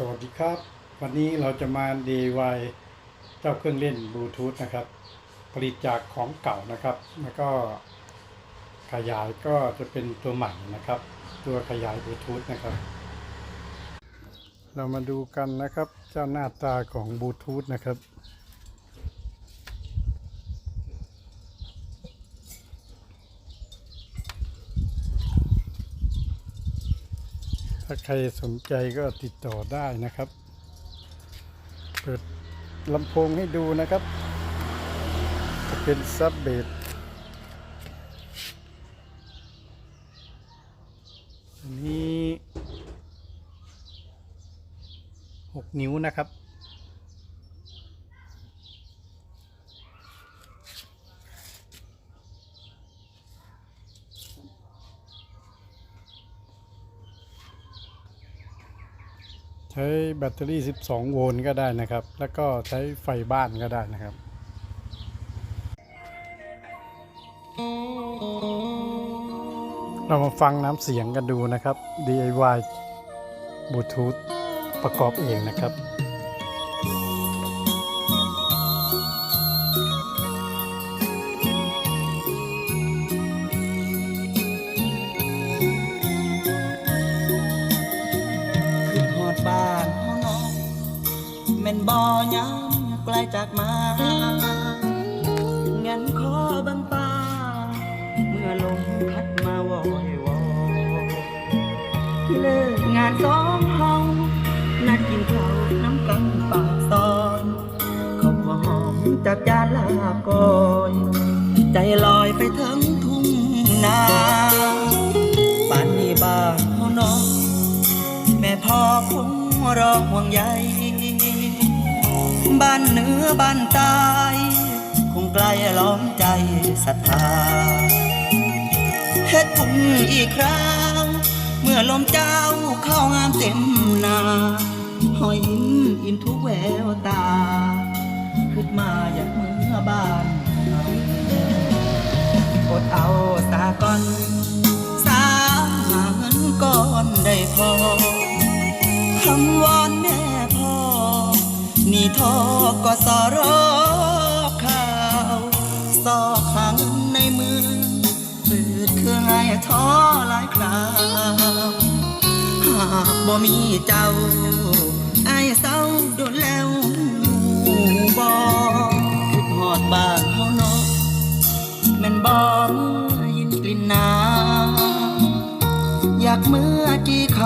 สวัสดีครับ วันนี้เราจะมา DIY เจ้าเครื่องเล่นบลูทูธนะครับ ผลิตจากของเก่านะครับ แล้วก็ขยายก็จะเป็นตัวใหม่นะครับ ตัวขยายบลูทูธนะครับ เรามาดูกันนะครับ เจ้าหน้าตาของบลูทูธนะครับ ถ้าใครสนใจก็ติดต่อได้นะครับ เปิดลำโพงให้ดูนะครับ จะเป็นซับเบสอันนี้หกนิ้วนะครับ ช้แบตเตอรี่ 12 โวลต์ก็ได้นะครับ แล้วก็ใช้ไฟบ้านก็ได้นะครับเรามาฟังน้ำเสียงกันดูนะครับ DIY Bluetooth ประกอบเองนะครับ บ่ยังไกลจากมางันขอบังป้าเมื่อลมพัดมาวอยวอเลิกงานสองเฮานัดกินข้าวน้ำกันปากซอยเขาขอหอมจากจาลาก่อยใจลอยไปถึงทุ่งนาป่านนี้บ้านเฮาน้อง แม่พ่อคงรอห่วงใย บ้านเหนือบ้านใตายคงไกลล้อมใจศรัทธาเฮ็ดบุญอีกครั้งเมื่อลมเจ้าเข้างามเต็มนาหอยยิ้มอิ่มทุกแววตา ขึ้นมาอยากเมื่อบ้านอดเอาสาก่อนสาหาเงินก้อนได้พอ นี่ทอก็สอรอข่าวสอกหาเงินในมือเปิดเครื่องให้ท้อหลายคราวหากบ่มีเจ้าไอ้เศร้าโดนแล้วบ่คิดหอดบานเฮาเนาะแม่นบ่ยินกลิ่นน้ำอยากเมื่อจีค